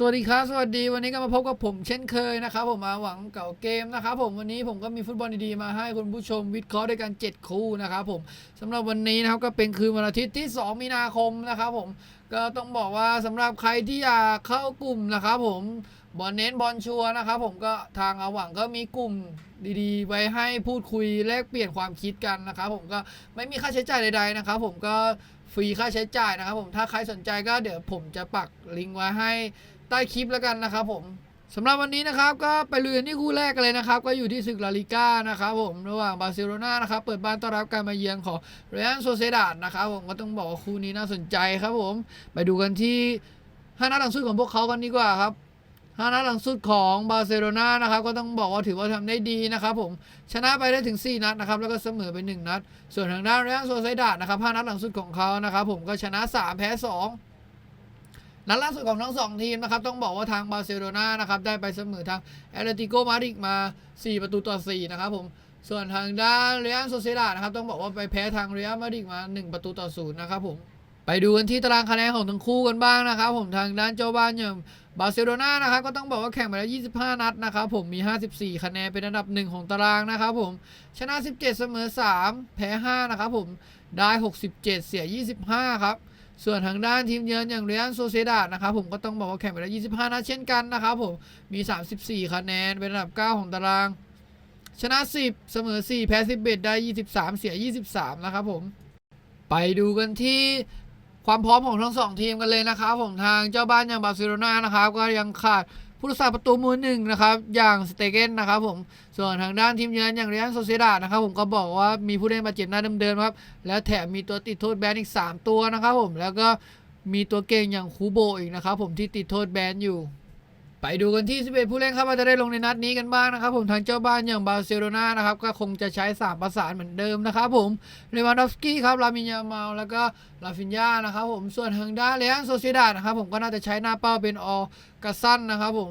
สวัสดีครับ สวัสดีวันนี้ก็มาพบกับผมเช่นเคยนะครับผมมาหวังเก่าเกมนะครับผมวันนี้ผมก็มีฟุตบอลดีๆมาให้คุณผู้ชมวิเคราะห์ด้วยกัน 7 คู่นะครับผมสำหรับวันนี้นะครับก็เป็นคืนวันอาทิตย์ที่ 2 มีนาคมนะครับผมก็ต้องบอกว่าสำหรับใครที่อยากเข้ากลุ่มนะครับผมบอลเน้นบอลชัวนะครับผมก็ทางอาหวังก็มีกลุ่มดีๆ ไว้ให้พูดคุยแลกเปลี่ยนความคิดกันนะครับผมก็ไม่มีค่าใช้จ่ายใดๆนะครับผมก็ฟรีค่าใช้จ่ายนะครับผมถ้าใครสนใจก็เดี๋ยวผมจะปักลิงก์ไว้ให้ ใต้คลิปแล้วกันนะครับผมสำหรับวันนี้นะครับก็ไปลุยกันที่คู่แรกกันเลยนะครับ ก็อยู่ที่ศึกลาลิก้านะครับผมระหว่างบาร์เซโลนานะครับเปิดบ้านต้อนรับการมาเยือนของเรอัลโซเซดาดนะครับผมก็ต้องบอกว่าคู่นี้น่าสนใจครับผม ไปดูกันที่ห้านัดหลังสุดของพวกเขากันดีกว่าครับห้านัดหลังสุดของบาร์เซโลนานะครับก็ต้องบอกว่าถือว่าทำได้ดีนะครับผมชนะไปได้ถึง 4 นัดนะครับแล้วก็เสมอไป 1 นัด ส่วนทางด้านเรอัลโซเซดาดนะครับห้านัดหลังสุดของเขานะครับผมก็ชนะ 3 แพ้ 2 นัดล่าสุดของทั้งสองทีมนะครับต้องบอกว่าทางบาร์เซโลนานะครับได้ไปเสมอทางแอตเลติโกมาดริดมา 4 ประตูต่อ 4 นะครับผมส่วนทางด้านเรอัลโซเซดานะครับต้องบอกว่าไปแพ้ทางเรอัลมาดริดมา 1 ประตูต่อ 0 นะครับผมไปดูกันที่ตารางคะแนนของทั้งคู่กันบ้างนะครับผมทางด้านเจ้าบ้านอย่างบาร์เซโลนานะครับก็ต้องบอกว่าแข่งไปแล้ว 25 นัดนะครับผมมี 54 คะแนนเป็นอันดับหนึ่งของตารางนะครับผมชนะ 17 เสมอ 3 แพ้ 5 นะครับผมได้ 67 เสีย 25 ครับ ส่วนทางด้านทีมเยือนอย่างเรียนโซเซดานะครับผมก็ต้องบอกว่าแข่งไปแล้ว 25 นัดเช่นกันนะครับผมมี 34 คะแนน เป็นอันดับ 9 ของตาราง ชนะ 10 เสมอ 4 แพ้11ได้ 23 เสีย 23 นะครับผม ไปดูกันที่ความพร้อมของทั้งสองทีมกันเลยนะครับผมทางเจ้าบ้านอย่างบาร์เซโลนานะครับก็ยังขาด ผู้รักษาประตูมือหนึ่งนะครับ อย่างสเตเกนนะครับผม ส่วนทางด้านทีมเยือนอย่างเรียนโซเซดานะครับผมก็บอกว่ามีผู้เล่นบาดเจ็บหน้าเดิมๆครับ แล้วแถมมีตัวติดโทษแบนอีก 3 ตัวนะครับผม แล้วก็มีตัวเก่งอย่างคูโบอีกนะครับผมที่ติดโทษแบนอยู่ ไปดูกันที่ 11 ผู้เล่นครับว่าจะได้ลงในนัดนี้กันบ้างนะครับผมทางเจ้าบ้านอย่างบาร์เซโลนานะครับก็คงจะใช้ 3 ประสานเหมือนเดิมนะครับผมเลวานดอฟสกี้ครับลามินยามาลแล้วก็ลาฟินยานะครับผมส่วนทางด้านเรอัลโซเซดานะครับผมก็น่าจะใช้หน้าเป้าเป็นออกาซันนะครับผม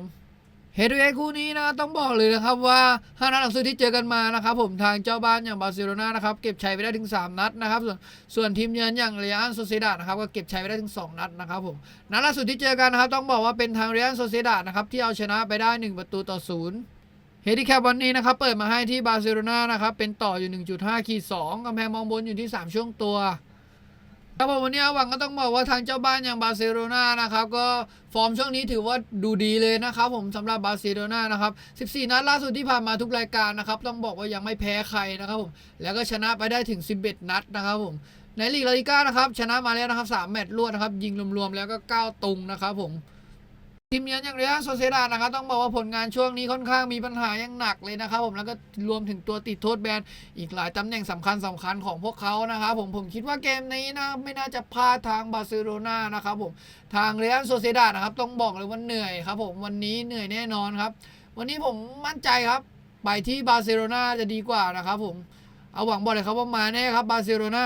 เฮดเวย์คู่นี้นะต้องบอกเลยนะครับว่าห้านัดหลังสุดที่เจอกันมานะครับผมทางเจ้าบ้านอย่างบาร์เซโลนานะครับเก็บชัยไปได้ถึง 3 นัดนะครับส่วนส่วนทีมเยือนอย่างเรอัลโซเซดานะครับก็เก็บชัยไปได้ถึง 2 นัดนะครับผมนัดล่าสุดที่เจอกันนะครับต้องบอกว่าเป็นทางเรอัลโซเซดานะครับที่เอาชนะไปได้ 1 ประตูต่อศูนย์เฮดิแคปวันนี้นะครับเปิดมาให้ที่บาร์เซโลนานะครับเป็นต่ออยู่ 1.5ขีด2กำแพงมองบนอยู่ที่ 3 ช่วงตัว ครับผมวันนี้หวังก็ต้องบอกว่าทางเจ้าบ้านอย่างบาร์เซโลนานะครับก็ฟอร์มช่วงนี้ถือว่าดูดีเลยนะครับผมสำหรับบาร์เซโลนานะครับ 14 นัดล่าสุดที่ผ่านมาทุกรายการนะครับต้องบอกว่ายังไม่แพ้ใครนะครับผมแล้วก็ชนะไปได้ถึง 11 นัดนะครับผมในลีกลาลิก้านะครับชนะมาแล้วนะครับ 3 แมตช์รวดนะครับยิงรวมๆแล้วก็ 9 ตุงนะครับผม ทีมเยือนอย่างเรอัลโซเซดานะครับต้องบอกว่าผลงานช่วงนี้ค่อนข้างมีปัญหาอย่างหนักเลยนะครับผมแล้วก็รวมถึงตัวติดโทษแบนอีกหลายตำแหน่งสำคัญสำคัญของพวกเขานะครับผมผมคิดว่าเกมนี้นะไม่น่าจะพลาดทางบาร์เซโลนานะครับผมทางเรอัลโซเซดานะครับต้องบอกเลยว่าเหนื่อยครับผมวันนี้เหนื่อยแน่นอนครับ วันนี้ผมมั่นใจครับ ไปที่บาร์เซโลนาจะดีกว่านะครับผมเอาหวังบอกเลยครับว่ามาแน่ครับบาร์เซโลนา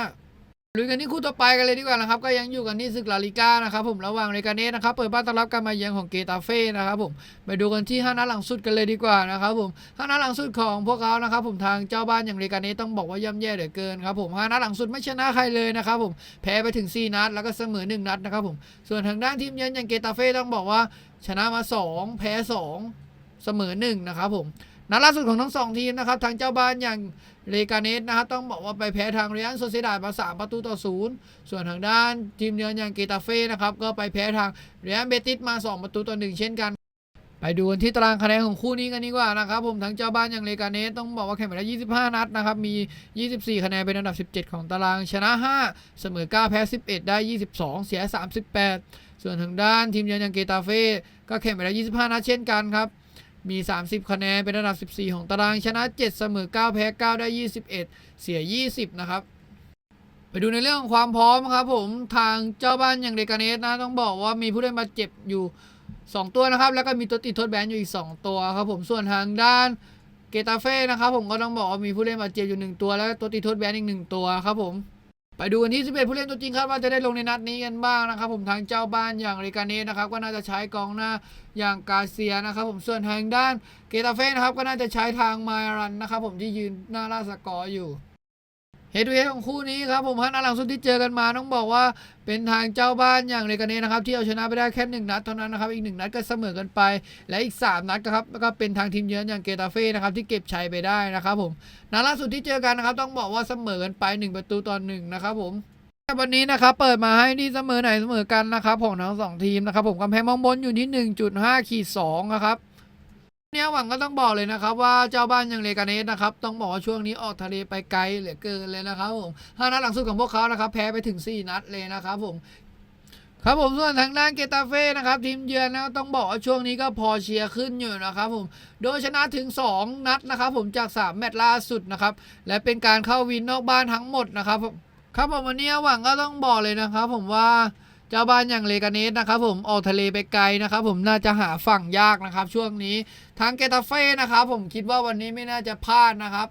ลุยกันที่คู่ต่อไปกันเลยดีกว่านะครับก็ยังอยู่กันที่ศึกลาลิก้านะครับผมระหว่างเรกาเนสนะครับเปิดบ้านต้อนรับการมาเยือนของเกตาเฟ่นะครับผมไปดูกันที่ห้านัดหลังสุดกันเลยดีกว่านะครับผมห้านัดหลังสุดของพวกเขานะครับผมทางเจ้าบ้านอย่างเรกาเนสต้องบอกว่าย่ำแย่เหลือเกินครับผมห้านัดหลังสุดไม่ชนะใครเลยนะครับผมแพ้ไปถึง 4 นัดแล้วก็เสมอ 1 นัดนะครับผมส่วนทางด้านทีมเยือนอย่างเกตาเฟ่ต้องบอกว่าชนะมา 2 แพ้ 2 เสมอ1นะครับผม นัดล่าสุดของทั้งสองทีมนะครับทางเจ้าบ้านอย่างเรกาเนสนะครับต้องบอกว่าไปแพ้ทางเรอัลโซเซดาดมา3ประตูต่อศูนย์ส่วนทางด้านทีมเยือนอย่างเกตาเฟ่นะครับก็ไปแพ้ทางเรอัลเบติสมา 2 ประตูต่อหนึ่งเช่นกันไปดูกันที่ตารางคะแนนของคู่นี้กันดีกว่านะครับผมทั้งเจ้าบ้านอย่างเลกาเนสต้องบอกว่าแข่งไปแล้ว 25 นัดนะครับมี 24 คะแนนเป็นอันดับ 17 ของตารางชนะ 5 เสมอ 9 แพ้ 11 ได้ 22 เสีย 38 ส่วนทางด้านทีมเยือนอย่างเกตาเฟ่ก็แข่งไปแล้ว 25 นัดเช่นกันครับ มี 30 คะแนน เป็นอันดับ 14 ของตาราง ชนะ 7 เสมอ 9 แพ้ 9 ได้ 21 เสีย 20 นะครับ ไปดูในเรื่องของความพร้อมครับผม ทางเจ้าบ้านอย่างเดกาเนสนะ ต้องบอกว่ามีผู้เล่นบาดเจ็บอยู่ 2 ตัวนะครับ แล้วก็มีตัวติดโทษแบนอยู่อีก 2 ตัวครับผม ส่วนทางด้านเกตาเฟ่นะครับผมก็ต้องบอกว่ามีผู้เล่นบาดเจ็บอยู่ 1 ตัว แล้วตัวติดโทษแบนอีก 1 ตัวครับผม ไปดูกันที่ 11 ผู้เล่นตัวจริงครับว่าจะได้ลงในนัดนี้กันบ้างนะครับ ผมทางเจ้าบ้านอย่างเรกาเนสนะครับก็น่าจะใช้กองหน้าอย่างกาเซียนะครับ ผมส่วนทางด้านเกตาเฟ่นะครับก็น่าจะใช้ทางมารันนะครับผมที่ยืนหน้าล่าสกอร์อยู่ เฮดทูเฮดของคู่นี้ครับผมฮะนัดหลังสุดที่เจอกันมาต้องบอกว่าเป็นทางเจ้าบ้านอย่างเลกาเนนะครับที่เอาชนะไปได้แค่หนึ่งนัดเท่านั้นนะครับอีกหนึ่งนัดก็เสมอกันไป และอีก 3 นัดครับก็เป็นทางทีมเยือนอย่างเกตาเฟ่นะครับที่เก็บชัยไปได้นะครับผมนัดล่าสุดที่เจอกันนะครับต้องบอกว่าเสมอกันไป 1 ประตูต่อหนึ่งนะครับผมวันนี้นะครับเปิดมาให้ที่เสมอไหนเสมอกันนะครับของทั้งสองทีมนะครับผมกำแพงมองบนอยู่ที่1.5ขีด2นะครับ เนี่ยหวังก็ต้องบอกเลยนะครับว่าเจ้าบ้านอย่างเลกาเนสนะครับต้องบอกว่าช่วงนี้ออกทะเลไปไกลเหลือเกินเลยนะครับผมห้านัดหลังสุดของพวกเขานะครับแพ้ไปถึง 4 นัดเลยนะครับผมครับผมส่วนทางด้านเกตาเฟ่นะครับทีมเยือนนะต้องบอกว่าช่วงนี้ก็พอเชียร์ขึ้นอยู่นะครับผมโดยชนะถึง 2 นัดนะครับผมจาก 3 แมตช์ล่าสุดนะครับและเป็นการเข้าวินนอกบ้านทั้งหมดนะครับผมครับผมวันนี้หวังก็ต้องบอกเลยนะครับผมว่า เจ้าบ้านอย่างเลกาเนสนะครับผมออกทะเลไปไกลนะครับผมน่าจะหาฝั่งยากนะครับ ช่วงนี้ทางเกตาเฟ่นะครับผมคิดว่าวันนี้ไม่น่าจะพลาดนะครับ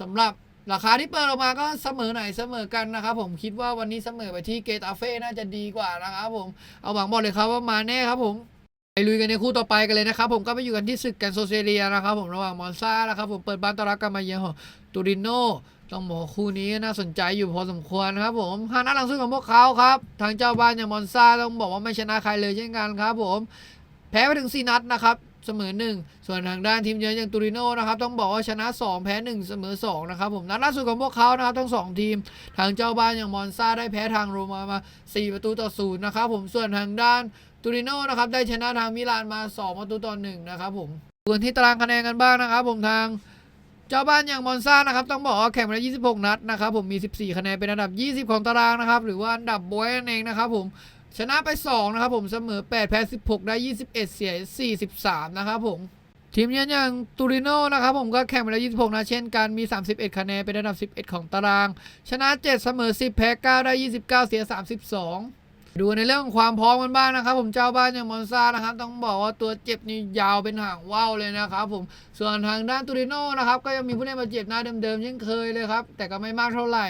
สำหรับราคาที่เปิดออกมาก็เสมอไหนเสมอกันนะครับผมคิดว่าวันนี้เสมอไปที่เกตาเฟ่น่าจะดีกว่านะครับผมเอาหวังบอกเลยครับว่ามาแน่ครับผมไปลุยกันในคู่ต่อไปกันเลยนะครับผมก็ไปอยู่กันที่ศึกกันโซเซเลียนะครับผมระหว่างมอนซ่านะครับผมเปิดบ้านต้อนรับกันมาเยือนของตูริโน ต้องบอกคู่นี้น่าสนใจอยู่พอสมควรนะครับผมห้านัดหลังสุดของพวกเขาครับ ทางเจ้าบ้านอย่างมอนซาต้องบอกว่าไม่ชนะใครเลยเช่นกันครับผม แพ้ไปถึง 4 นัดนะครับเสมอหนึ่งส่วนทางด้านทีมเยือนอย่างตูริโนนะครับต้องบอกว่าชนะ 2 แพ้ 1 เสมอ 2 นะครับผมนัดล่าสุดของพวกเขานะครับทั้ง 2 ทีม ทางเจ้าบ้านอย่างมอนซาได้แพ้ทางโรมามา 4 ประตูต่อศูนย์นะครับผมส่วนทางด้านตูริโนนะครับได้ชนะทางมิลานมา 2 ประตูต่อ1นะครับผมส่วนที่ตารางคะแนนกันบ้างนะครับผมทาง เจ้าบ้านอย่างมอนซ่านะครับต้องบอกว่าแข่งมาแล้ว26 นัดนะครับผมมี 14 คะแนนเป็นอันดับ 20 ของตารางนะครับหรือว่าอันดับบวยนั่นเองนะครับผมชนะไป 2 นะครับผมเสมอ 8 แพ้ 16 ได้ 21 เสีย 43 นะครับผมทีมเยือนอย่างตูริโนนะครับผมก็แข่งมาแล้ว 26นัดเช่นกันมี 31 คะแนนเป็นอันดับ 11 ของตาราง ชนะ 7 เสมอ 10 แพ้ 9 ได้ 29 เสีย 32 ดูในเรื่องความพร้อมกันบ้างนะครับ ผมเจ้าบ้านอย่างมอนซานะครับต้องบอกว่าตัวเจ็บนี่ยาวเป็นหางว่าวเลยนะครับผมส่วนทางด้านตูริโน่นะครับก็ยังมีผู้เล่นบาดเจ็บหน้าเดิมๆเช่นเคยเลยครับแต่ก็ไม่มากเท่าไหร่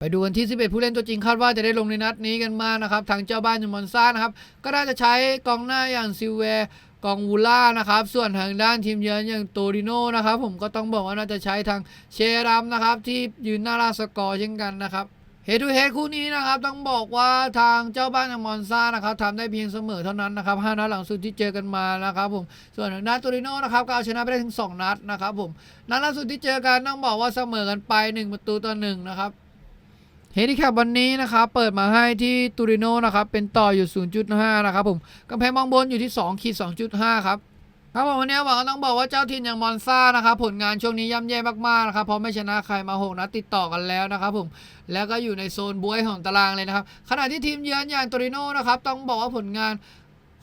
ไปดูกันที่ 11 ผู้เล่นตัวจริงคาดว่าจะได้ลงในนัดนี้กันมากนะครับ ทางเจ้าบ้านอย่างมอนซ่านะครับ ก็น่าจะใช้กองหน้าอย่างซิเวร์กองวูล่านะครับ ส่วนทางด้านทีมเยือนอย่างโตริโนนะครับ ผมก็ต้องบอกว่าน่าจะใช้ทางเชรัมนะครับ ที่ยืนหน้าราสกอร์เช่นกันนะครับ เฮดูเฮคู่นี้นะครับต้องบอกว่าทางเจ้าบ้านอย่างมอนซ่านะครับทำได้เพียงเสมอเท่านั้นนะครับห้านัดหลังสุดที่เจอกันมานะครับผมส่วนทางด้านตูริโน่นะครับก็เอาชนะไปได้ถึง 2 นัดนะครับผมนัดล่าสุดที่เจอกันต้องบอกว่าเสมอกันไป 1 ประตูต่อหนึ่งนะครับเฮดิแคปวันนี้นะครับเปิดมาให้ที่ตูริโน่นะครับเป็นต่ออยู่ 0.5 นะครับผมกำแพงมองบนอยู่ที่2ขีด2.5 ครับ ครับผมวันนี้หวังก็ต้องบอกว่าเจ้าถิ่นอย่างมอนซ่านะครับผลงานช่วงนี้ย่ำแย่มากๆนะครับเพราะไม่ชนะใครมาหกนัดติดต่อกันแล้วนะครับผมแล้วก็อยู่ในโซนบวยของตารางเลยนะครับขณะที่ทีมเยือนอย่างโตริโน่นะครับต้องบอกว่าผลงาน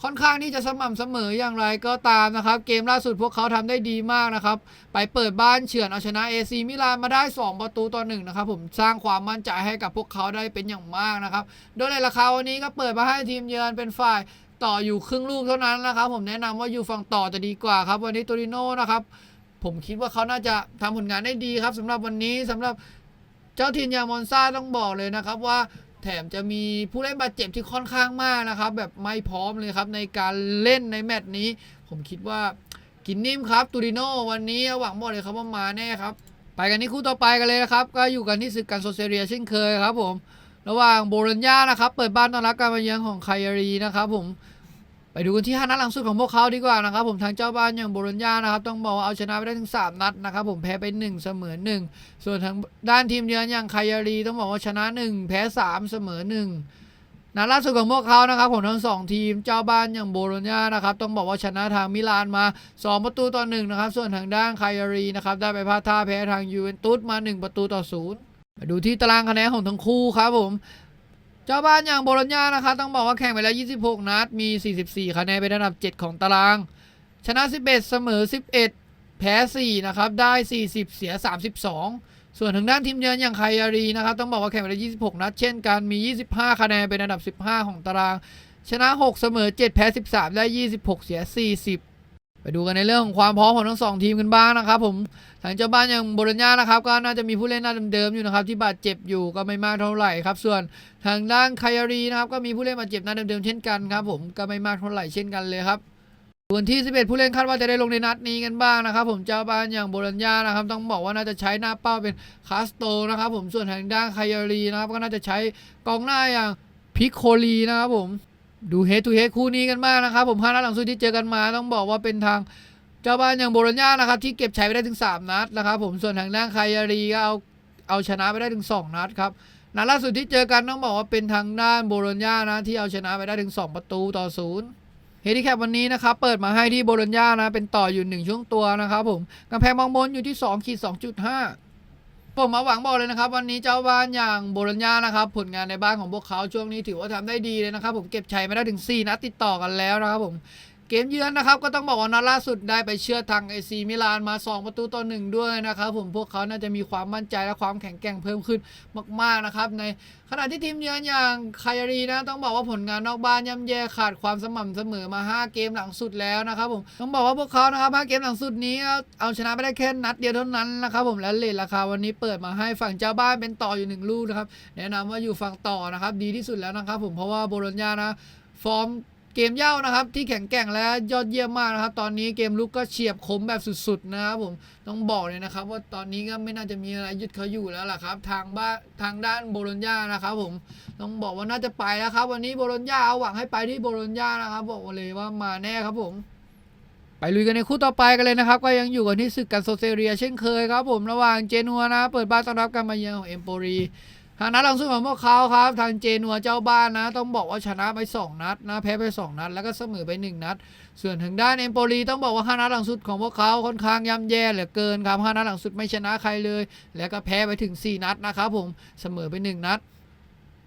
ค่อนข้างที่จะสม่ำเสมออย่างไรก็ตามนะครับ เกมล่าสุดพวกเขาทำได้ดีมากนะครับ ไปเปิดบ้านเฉือนเอาชนะเอซีมิลานมาได้ 2 ประตูต่อหนึ่งนะครับผมสร้างความมั่นใจให้กับพวกเขาได้เป็นอย่างมากนะครับ โดยในราคาวันนี้ก็เปิดมาให้ทีมเยือนเป็นฝ่าย ต่ออยู่ครึ่งลูกเท่านั้นนะครับผมแนะนำว่าอยู่ฝั่งต่อจะดีกว่าครับ วันนี้โตริโน่นะครับผมคิดว่าเขาน่าจะทำผลงานได้ดีครับสำหรับวันนี้สำหรับเจ้าถิ่นยามอนซ่าต้องบอกเลยนะครับว่าแถมจะมีผู้เล่นบาดเจ็บที่ค่อนข้างมากนะครับ แบบไม่พร้อมเลยครับในการเล่นในแมตช์นี้ ผมคิดว่ากินนิ่มครับตูริโน่วันนี้หวังบอกเลยครับว่ามาแน่ครับ ไปกันที่คู่ต่อไปกันเลยนะครับ ก็อยู่กันที่ศึกการโซเซเรียเช่นเคยครับผม ระหว่างโบโลญญานะครับ เปิดบ้านต้อนรับการมาเยือนของไคอารีนะครับผม ไปดูกันที่ห้านัดหลังสุดของพวกเขาดีกว่านะครับผมทางเจ้าบ้านอย่างโบโลญญานะครับต้องบอกว่าเอาชนะไปได้ถึง 3 นัดนะครับผมแพ้ไป 1 เสมอ 1 ส่วนทางด้านทีมเยือนอย่างไคอารีต้องบอกว่าชนะ 1 แพ้ 3 เสมอ 1นัดล่าสุดของพวกเขานะครับผมทั้งสองทีมเจ้าบ้านอย่างโบโลญญานะครับต้องบอกว่าชนะทางมิลานมา 2 ประตูต่อ1นะครับส่วนทางด้านไคอารีนะครับได้ไปพลาดท่าแพ้ทางยูเวนตุสมา 1 ประตูต่อ0มาดูที่ตารางคะแนนของทั้งคู่ครับผม เจ้าบ้านอย่างโบโลญญานะครับต้องบอกว่าแข่งไปแล้ว 26 นัด มี 44 คะแนนเป็นอันดับ 7 ของตาราง ชนะ 11 เสมอ 11 แพ้ 4 นะครับ ได้ 40 เสีย 32 ส่วนทางด้านทีมเยือนอย่างไคอารีนะครับต้องบอกว่าแข่งไปแล้ว 26 นัด เช่นกัน มี 25 คะแนนเป็นอันดับ 15 ของตาราง ชนะ 6 เสมอ 7 แพ้ 13 ได้ 26 เสีย 40 ไปดูกันในเรื่องของความพร้อมของทั้งสองทีมกันบ้างนะครับ ผมทางเจ้าบ้านอย่างโบโลญญานะครับ ก็น่าจะมีผู้เล่นหน้าเดิมๆอยู่นะครับ ที่บาดเจ็บอยู่ก็ไม่มากเท่าไหร่ครับ ส่วนทางด้านไคอารีนะครับ ก็มีผู้เล่นบาดเจ็บหน้าเดิมๆเช่นกันครับ ผมก็ไม่มากเท่าไหร่เช่นกันเลยครับส่วนที่ 11 ผู้เล่นคาดว่าจะได้ลงในนัดนี้กันบ้างนะครับ ผมเจ้าบ้านอย่างโบรัญญานะครับ ต้องบอกว่าน่าจะใช้หน้าเป้าเป็นคาสโตนะครับ ผมส่วนทางด้านคายารีนะครับ ก็น่าจะใช้กองหน้าอย่างพิโคลีนะครับผม ดูเฮดทูเฮดคู่นี้กันบ้างนะครับ ผมห้านัดหลังสุดที่เจอกันมา ต้องบอกว่าเป็นทางเจ้าบ้านอย่างโบรัญญานะครับ ที่เก็บชัยไปได้ถึง 3 นัดนะครับผมส่วนทางด้านคายารีก็เอาเอาชนะไปได้ถึง 2 นัดครับนัดล่าสุดที่เจอกันต้องบอกว่าเป็นทางด้านโบรัญญานะที่เอาชนะไปได้ถึง 2 ประตูต่อศูนย์เฮดิแคปวันนี้นะครับเปิดมาให้ที่โบโลญญานะเป็นต่ออยู่ 1 ช่วงตัวนะครับผมกำแพงมองบนอยู่ที่2ขีด2.5 ผมมาหวังบอกเลยนะครับ วันนี้เจ้าบ้านอย่างโบโลญญานะครับผลงานในบ้านของพวกเขาช่วงนี้ถือว่าทำได้ดีเลยนะครับผมเก็บชัยมาได้ถึง 4นัดติดต่อกันแล้วนะครับผม เกมเยือนนะครับก็ต้องบอกว่านัดล่าสุดได้ไปเชื่อทางเอซีมิลานมา 2 ประตูต่อหนึ่งด้วยนะครับผมพวกเขาน่าจะมีความมั่นใจและความแข็งแกร่งเพิ่มขึ้นมากๆนะครับในขณะที่ทีมเยือนอย่างคายรีนะต้องบอกว่าผลงานนอกบ้านย่ำแย่ขาดความสม่ำเสมอมา 5 เกมหลังสุดแล้วนะครับผมต้องบอกว่าพวกเขานะครับ5เกมหลังสุดนี้เอาชนะไปได้แค่นัดเดียวเท่านั้นนะครับผมและเลทราคาวันนี้เปิดมาให้ฝั่งเจ้าบ้านเป็นต่ออยู่หนึ่งลูกนะครับแนะนำว่าอยู่ฝั่งต่อนะครับดีที่สุดแล้วนะครับผมเพราะว่าโบโลญญานะฟอร์ม เกมเย่านะครับที่แข็งแกร่งและยอดเยี่ยมมากนะครับ ตอนนี้เกมลุกก็เฉียบคมแบบสุดๆนะครับผมต้องบอกเลยนะครับ ว่าตอนนี้ก็ไม่น่าจะมีอะไรยึดเขาอยู่แล้วล่ะครับ ทางบ้านทางด้านโบโลญญานะครับ ผมต้องบอกว่าน่าจะไปแล้วครับ วันนี้โบโลญญาเอาหวังให้ไปที่โบโลญญานะครับ บอกเลยว่ามาแน่ครับผมไปลุยกันในคู่ต่อไปกันเลยนะครับ ก็ยังอยู่กันที่ศึกกันโซเซเรีย เช่นเคยครับผมระหว่างเจนัวนะ เปิดบ้านต้อนรับการมาเยือนของเอมโปรี ทางนัดหลังสุดของพวกเขาครับ ทางเจนัวเจ้าบ้านนะ ต้องบอกว่าชนะไป 2 นัดนะแพ้ไป 2 นัด แล้วก็เสมอไป 1 นัด ส่วนทางด้านเอมโปลีต้องบอกว่าห้านัดหลังสุดของพวกเขาค่อนข้างย่ำแย่เหลือเกินครับห้านัดหลังสุดไม่ชนะใครเลย แล้วก็แพ้ไปถึง 4 นัดนะครับผมเสมอไป 1 นัด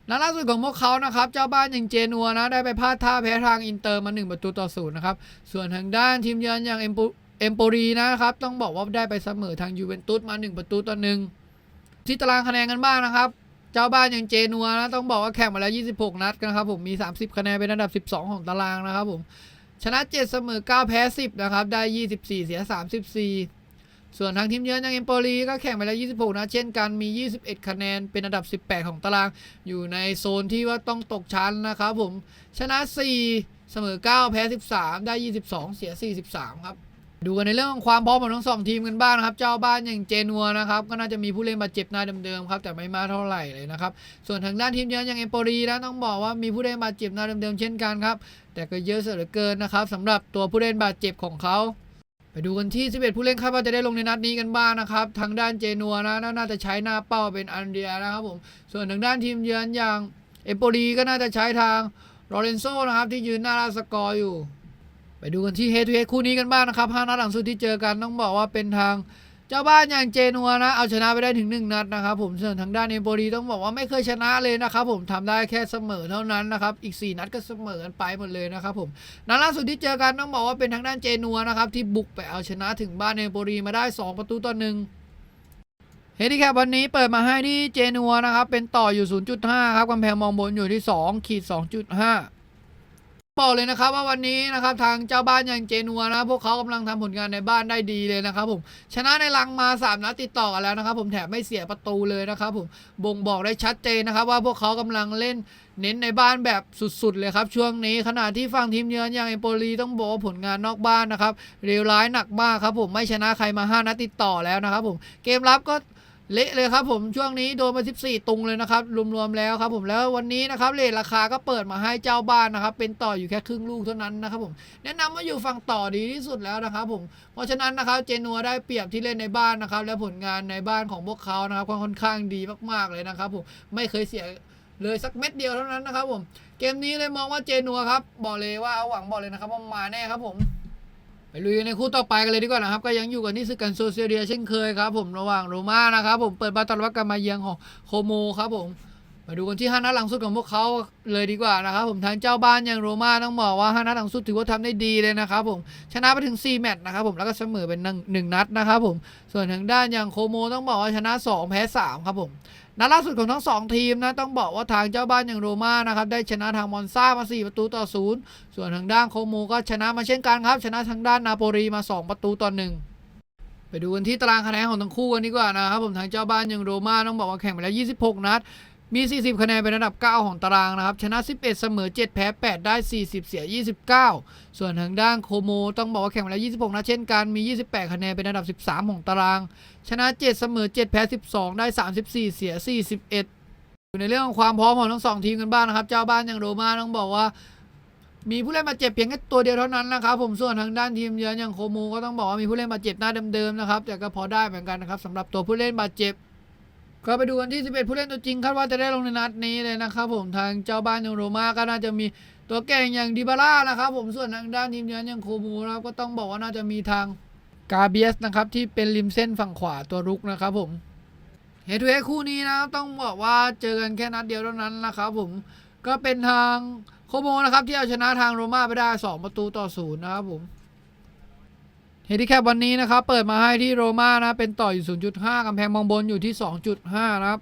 นัดล่าสุดของพวกเขานะครับเจ้าบ้านอย่างเจนัวนะได้ไปพลาดท่าแพ้ทางอินเตอร์มา1ประตูต่อศูนย์นะครับส่วนทางด้านทีมเยือนอย่างเอ็มโปเอ็มโปรีนะครับต้องบอกว่าได้ไปเสมอทางยูเวนตุสมา 1 ประตูต่อหนึ่งที่ตารางคะแนนกันบ้างนะครับ เจ้าบ้านอย่างเจนัวนะต้องบอกว่าแข่งมาแล้ว 26 นัดนะครับผมมี 30 คะแนนเป็นอันดับ 12 ของตารางนะครับผมชนะ 7 เสมอ 9 แพ้ 10 นะครับ ได้ 24 เสีย 34 ส่วนทางทีมเยือนอย่างเอมโปลีก็แข่งไปแล้ว 26นัดเช่นกันมี 21 คะแนนเป็นอันดับ 18 ของตาราง อยู่ในโซนที่ว่าต้องตกชั้นนะครับผมชนะ 4 เสมอ 9 แพ้ 13 ได้ 22 เสีย 43 ครับ ดูกันในเรื่องของความพร้อมของทั้งสองทีมกันบ้างนะครับ เจ้าบ้านอย่างเจนัวนะครับ ก็น่าจะมีผู้เล่นบาดเจ็บหน้าเดิมๆครับแต่ไม่มากเท่าไหร่เลยนะครับ ส่วนทางด้านทีมเยือนอย่างเอมโปรีนะต้องบอกว่ามีผู้เล่นบาดเจ็บหน้าเดิมๆเช่นกันครับ แต่ก็เยอะเสียเหลือเกินนะครับสำหรับตัวผู้เล่นบาดเจ็บของเขาไปดูกันที่ 11 ผู้เล่นคาดว่าจะได้ลงในนัดนี้กันบ้างนะครับ ทางด้านเจนัวนะน่าจะใช้หน้าเป้าเป็นอันเดียนะครับผมส่วนทางด้านทีมเยือนอย่างเอมโปรีก็น่าจะใช้ทางโรเลนโซนะครับที่ยืนหน้าลาสกอร์อยู่ ไปดูกันที่เฮทูเฮคู่นี้กันบ้างนะครับห้านัดหลังสุดที่เจอกันต้องบอกว่าเป็นทางเจ้าบ้านอย่างเจนัวนะ เอาชนะไปได้ถึง 1 นัดนะครับผมส่วนทางด้านเอมโปรีต้องบอกว่าไม่เคยชนะเลยนะครับผมทำได้แค่เสมอเท่านั้นนะครับอีก 4 นัดก็เสมอกันไปหมดเลยนะครับผมนัดล่าสุดที่เจอกันต้องบอกว่าเป็นทางด้านเจนัวนะครับที่บุกไปเอาชนะถึงบ้านเอมโปรีมาได้ 2 ประตูต่อหนึ่งเฮดิแคปวันนี้เปิดมาให้ที่เจนัวนะครับเป็นต่ออยู่ 0.5 ครับกำแพงมองบนอยู่ที่ 2 ขีด 2.5 บอกเลยนะครับว่าวันนี้นะครับทางเจ้าบ้านอย่างเจนัวนะพวกเขากำลังทำผลงานในบ้านได้ดีเลยนะครับผมชนะในลังมา3นัดติดต่อกันแล้วนะครับผมแถมไม่เสียประตูเลยนะครับผมบ่งบอกได้ชัดเจนนะครับว่าพวกเขากำลังเล่นเน้นในบ้านแบบสุดๆเลยครับช่วงนี้ขณะที่ฝั่งทีมเยือนอย่างเอโปลีต้องบอกว่าผลงานนอกบ้านนะครับเลวร้ายหนักมากครับผมไม่ชนะใครมา 5นัดติดต่อแล้วนะครับผมเกมรับก็ เละเลยครับผมช่วงนี้โดนมา 14 ตุงเลยนะครับ รวมๆแล้วครับผมแล้ววันนี้นะครับเลทราคาก็เปิดมาให้เจ้าบ้านนะครับ เป็นต่ออยู่แค่ครึ่งลูกเท่านั้นนะครับผมแนะนำว่าอยู่ฝั่งต่อดีที่สุดแล้วนะครับผมเพราะฉะนั้นนะครับเจนัวได้เปรียบที่เล่นในบ้านนะครับ และผลงานในบ้านของพวกเขานะครับค่อนข้างดีมากๆเลยนะครับผมไม่เคยเสียเลยสักเม็ดเดียวเท่านั้นนะครับผมเกมนี้เลยมองว่าเจนัวครับบอกเลยว่าเอาหวังบอกเลยนะครับว่ามาแน่ครับผม ไปลุยในคู่ต่อไปกันเลยดีกว่านะครับ ก็ยังอยู่กันที่ศึกกันโซเซียเดียเช่นเคยครับผมระหว่างโรม่านะครับผมเปิดบ้านต้อนรับกันมาเยือนของโคโมครับผม มาดูกันที่ห้านัดหลังสุดของพวกเขาเลยดีกว่านะครับผมทางเจ้าบ้านอย่างโรม่าต้องบอกว่าห้านัดหลังสุดถือว่าทำได้ดีเลยนะครับผมชนะไปถึง 4 แมตช์นะครับผมแล้วก็เสมอเป็นหนึ่งนัดนะครับผมส่วนทางด้านอย่างโคโมต้องบอกว่าชนะ 2 แพ้ 3 ครับผมนัดล่าสุดของทั้งสองทีมนะต้องบอกว่าทางเจ้าบ้านอย่างโรม่านะครับได้ชนะทางมอนซ่ามา 4 ประตูต่อศูนย์ส่วนทางด้านโคโมก็ชนะมาเช่นกันครับชนะทางด้านนาโปลีมา 2 ประตูต่อหนึ่งไปดูกันที่ตารางคะแนนของทั้งคู่กันดีกว่านะครับผมทางเจ้าบ้านอย่างโรม่าต้องบอกว่าแข่งไปแล้ว 26 นัด มี 40 คะแนนเป็นอันดับ 9 ของตารางนะครับ ชนะ 11 เสมอ 7 แพ้ 8 ได้ 40 เสีย 29 ส่วนทางด้านโคโมต้องบอกว่าแข่งมาแล้ว 26นัดเช่นกัน มี 28 คะแนนเป็นอันดับ 13 ของตาราง ชนะ 7 เสมอ 7 แพ้ 12 ได้ 34 เสีย 41อยู่ในเรื่องของความพร้อมของทั้งสองทีมกันบ้างนะครับ เจ้าบ้านอย่างโรมาต้องบอกว่า มีผู้เล่นบาดเจ็บเพียงแค่ตัวเดียวเท่านั้นนะครับ ผมส่วนทางด้านทีมเยือนอย่างโคโมก็ต้องบอกว่ามีผู้เล่นบาดเจ็บหน้าเดิมๆนะครับ แต่ก็พอได้เหมือนกันนะครับสำหรับตัวผู้เล่นบาดเจ็บ ก็ไปดูกันที่ 11 ผู้เล่นตัวจริงคาดว่าจะได้ลงในนัดนี้เลยนะครับผมทางเจ้าบ้านอย่างโรมาก็น่าจะมีตัวเก่งอย่างดิบาร่านะครับผมส่วนทางด้านทีมเยือนอย่างโคโมนะครับก็ต้องบอกว่าน่าจะมีทางกาเบียสนะครับที่เป็นริมเส้นฝั่งขวาตัวรุกนะครับผมเฮทูเฮคู่นี้นะต้องบอกว่าเจอกันแค่นัดเดียวเท่านั้นนะครับผมก็เป็นทางโคโมนะครับที่เอาชนะทางโรมาไปได้ 2 ประตูต่อศูนย์นะครับผม เฮดิแคปวันนี้นะครับ เปิดมาให้ที่โรม่านะ เป็นต่ออยู่ 0.5 กำแพงมองบนอยู่ที่ 2.5 นะครับ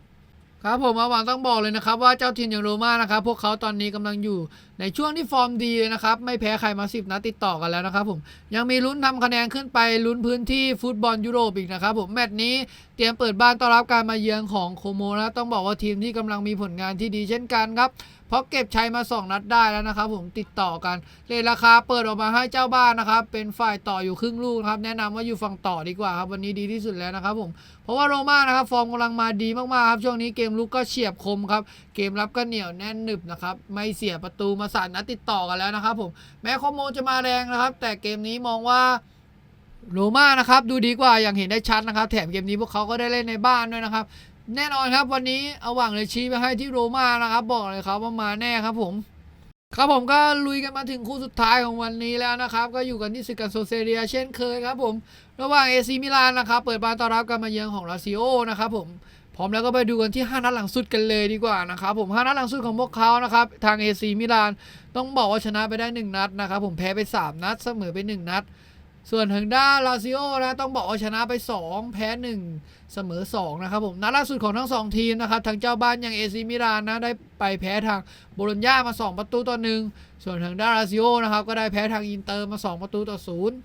ครับผมอาหวังต้องบอกเลยนะครับ ว่าเจ้าทีมอย่างโรม่านะครับ พวกเขาตอนนี้กำลังอยู่ ในช่วงที่ฟอร์มดีเลยนะครับ ไม่แพ้ใครมา 10 นัดติดต่อกันแล้วนะครับผม ยังมีลุ้นทำคะแนนขึ้นไปลุ้นพื้นที่ฟุตบอลยุโรปอีกนะครับผม แมตช์นี้เตรียมเปิดบ้านต้อนรับการมาเยือนของโคโมนะ ต้องบอกว่าทีมที่กำลังมีผลงานที่ดีเช่นกันครับ เพราะเก็บชัยมา 2 นัดได้แล้วนะครับผมติดต่อกันเลทราคาเปิดออกมาให้เจ้าบ้านนะครับ เป็นฝ่ายต่ออยู่ครึ่งลูกนะครับ แนะนำว่าอยู่ฝั่งต่อดีกว่าครับ วันนี้ดีที่สุดแล้วนะครับผม เพราะว่าโรม่านะครับฟอร์มกำลังมาดีมากๆครับ ช่วงนี้เกมลุกก็เฉียบคมครับ เกมรับก็เหนียวแน่นหนึบนะครับ ไม่เสียประตูมาสานนัดติดต่อกันแล้วนะครับผมแม้โคโมจะมาแรงนะครับ แต่เกมนี้มองว่าโรม่านะครับดูดีกว่าอย่างเห็นได้ชัดนะครับแถมเกมนี้พวกเขาก็ได้เล่นในบ้านด้วยนะครับ แน่นอนครับวันนี้เอาหวังเลยชี้ไปให้ที่โรม่านะครับ บอกเลยครับว่ามาแน่ครับผม ครับผมก็ลุยกันมาถึงคู่สุดท้ายของวันนี้แล้วนะครับ ก็อยู่กันที่ศึกกันโซเซเรียเช่นเคยครับผม ระหว่างเอซีมิลานนะครับ เปิดบ้านต้อนรับการมาเยือนของลาซิโอนะครับผมพร้อมแล้วก็ไปดูกันที่ 5 นัดหลังสุดกันเลยดีกว่านะครับผม 5 นัดหลังสุดของพวกเขานะครับ ทางเอซีมิลานต้องบอกว่าชนะไปได้ 1 นัดนะครับผมแพ้ไป 3 นัดเสมอไป 1 นัด ส่วนทางด้านลาซิโอนะต้องบอกว่าชนะไป 2 แพ้ 1 เสมอ 2 นะครับผมนัดล่าสุดของทั้ง 2 ทีมนะครับทางเจ้าบ้านอย่างเอซิมิลานนะได้ไปแพ้ทางโบโลญญามา 2 ประตูต่อหนึ่งส่วนทางด้านลาซิโอนะครับก็ได้แพ้ทางอินเตอร์มา 2 ประตูต่อศูนย์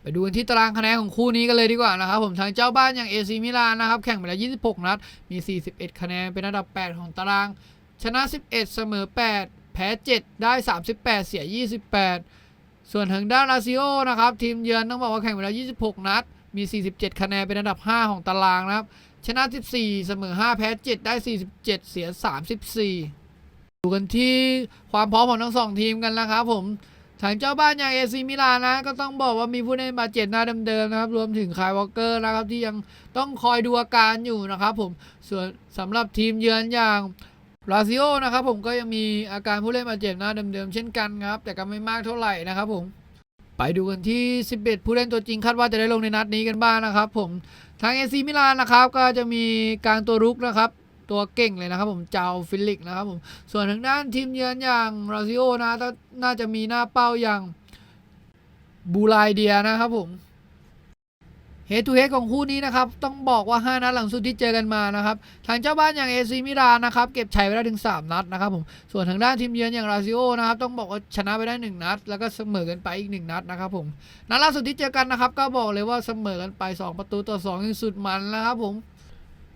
ไปดูกันที่ตารางคะแนนของคู่นี้กันเลยดีกว่านะครับผมทางเจ้าบ้านอย่างเอซิมิลานนะครับแข่งไปแล้ว 26 นัด มี 41 คะแนนเป็นอันดับ 8 ของตาราง ชนะ 11 เสมอ 8 แพ้ 7 ได้ 38 เสีย 28 ส่วนทางด้านลาซิโอนะครับทีมเยือนต้องบอกว่าแข่งไปแล้ว 26 นัด มี 47 คะแนนเป็นอันดับ 5 ของตารางนะครับ ชนะ 14 เสมอ 5 แพ้ 7 ได้ 47 เสีย 34 ดูกันที่ความพร้อมของทั้งสองทีมกันนะครับผมทางเจ้าบ้านอย่างเอซีมิลานนะ ก็ต้องบอกว่ามีผู้เล่นบาดเจ็บหน้าเดิมๆนะครับ รวมถึงคายวอลเกอร์นะครับที่ยังต้องคอยดูอาการอยู่นะครับผมส่วนสำหรับทีมเยือนอย่าง ลาซิโอนะครับผมก็ยังมีอาการผู้เล่นบาดเจ็บหน้าเดิมๆเช่นกันครับ แต่ก็ไม่มากเท่าไหร่นะครับผมไปดูกันที่ 11 ผู้เล่นตัวจริงคาดว่าจะได้ลงในนัดนี้กันบ้างนะครับผมทางเอซีมิลานนะครับก็จะมีกลางตัวรุกนะครับ ตัวเก่งเลยนะครับผมเจ้าฟิลิกนะครับผมส่วนทางด้านทีมเยือนอย่างลาซิโอนะน่าจะมีหน้าเป้าอย่างบูไลเดียนะครับผม เฮตูเฮของคู่นี้นะครับ ต้องบอกว่า 5 นัดหลังสุดที่เจอกันมานะครับ ทางเจ้าบ้านอย่างเอซีมิลานนะครับ เก็บชัยไปได้ถึง 3 นัดนะครับผม ส่วนทางด้านทีมเยือนอย่างลาซิโอนะครับ ต้องบอกว่าชนะไปได้ 1 นัด แล้วก็เสมอกันไปอีก 1 นัดนะครับผม นัดล่าสุดที่เจอกันนะครับ ก็บอกเลยว่าเสมอกันไป 2 ประตูต่อ2ยังสุดมันนะครับผม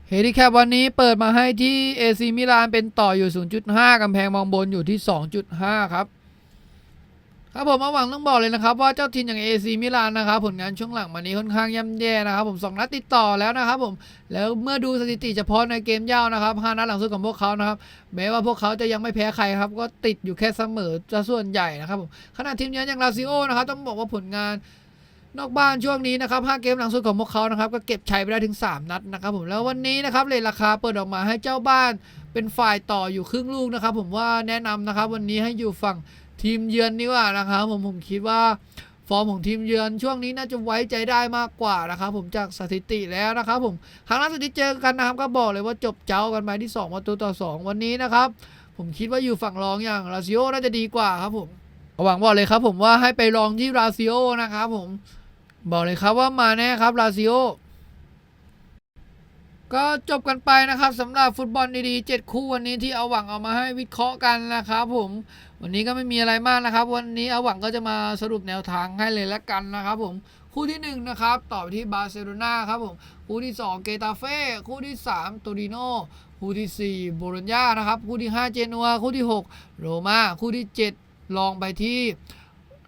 เฮดิแคปวันนี้เปิดมาให้ที่เอซีมิลานเป็นต่ออยู่ 0.5กำแพงมองบนอยู่ที่ 2.5 ครับ ครับผมมาหวังต้องบอกเลยนะครับว่าเจ้าทีมอย่างเอซีมิลานนะครับผลงานช่วงหลังมานี้ค่อนข้างย่ำแย่นะครับผมสองนัดติดต่อแล้วนะครับผมแล้วเมื่อดูสถิติเฉพาะในเกมเย่านะครับห้านัดหลังสุดของพวกเขานะครับแม้ว่าพวกเขาจะยังไม่แพ้ใครครับก็ติดอยู่แค่เสมอจะส่วนใหญ่นะครับผมขณะทีมเยือนอย่างลาซิโอนะครับต้องบอกว่าผลงานนอกบ้านช่วงนี้นะครับ5เกมหลังสุดของพวกเขานะครับก็เก็บชัยไปได้ถึง 3 นัดนะครับผมแล้ววันนี้นะครับเลยราคาเปิดออกมาให้เจ้าบ้านเป็นฝ่ายต่ออยู่ครึ่งลูกนะครับผมว่าแนะนำนะครับวันนี้ให้อยู่ฝั่ง ทีมเยือนนี่ว่านะครับผมผมคิดว่าฟอร์มของทีมเยือนช่วงนี้น่าจะไว้ใจได้มากกว่านะครับผมจากสถิติแล้วนะครับผมครั้งล่าสุดที่เจอกันนะครับก็บอกเลยว่าจบเจ้ากันไปที่2ประตูต่อ 2 วันนี้นะครับ ผมคิดว่าอยู่ฝั่งรองอย่างลาซิโอน่าจะดีกว่าครับผมหวังบอกเลยครับผมว่าให้ไปลองที่ลาซิโอนะครับผมบอกเลยครับว่ามาแน่ครับลาซิโอ ก็จบกันไปนะครับสำหรับฟุตบอลดีๆ7คู่วันนี้ที่เอาหวังเอามาให้วิเคราะห์กันนะครับผมวันนี้ก็ไม่มีอะไรมากนะครับ วันนี้เอาหวังก็จะมาสรุปแนวทางให้เลยละกันนะครับผมคู่ที่1นะครับต่อไปที่บาร์เซโลนาครับผมคู่ที่ 2 เกตาเฟ่คู่ที่3โตริโนคู่ที่4โบโลญญานะครับคู่ที่ 5 เจนัวคู่ที่ 6 โรมาคู่ที่ 7 ลองไปที่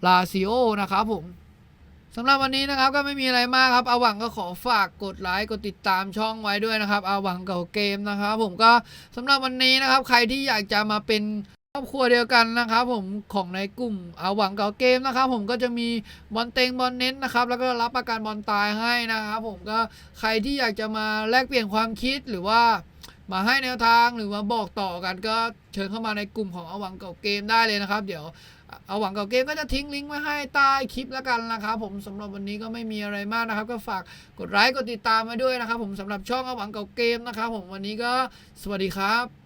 ลาซิโอนะครับผม สำหรับวันนี้นะครับก็ไม่มีอะไรมากครับอาหวังก็ขอฝากกดไลค์กดติดตามช่องไว้ด้วยนะครับอาหวังเก่าเกมนะครับผมก็สำหรับวันนี้นะครับ ใครที่อยากจะมาเป็นครอบครัวเดียวกันนะครับผมของในกลุ่มอาหวังเก่าเกมนะครับผมก็จะมีบอลเต็งบอลเน้นนะครับแล้วก็รับประกันบอลตายให้นะครับผมก็ใครที่อยากจะมาแลกเปลี่ยนความคิดหรือว่ามาให้แนวทางหรือมาบอกต่อกันก็เชิญเข้ามาในกลุ่มของอาหวังเก่าเกมได้เลยนะครับ เดี๋ยว เอาหวังเก่าเกมก็จะทิ้งลิงก์ไว้ให้ใต้คลิปแล้วกันนะครับผมสำหรับวันนี้ก็ไม่มีอะไรมากนะครับ ก็ฝากกดไลค์กดติดตามมาด้วยนะครับผมสำหรับช่องเอาหวังเก่าเกมนะครับผมวันนี้ก็สวัสดีครับ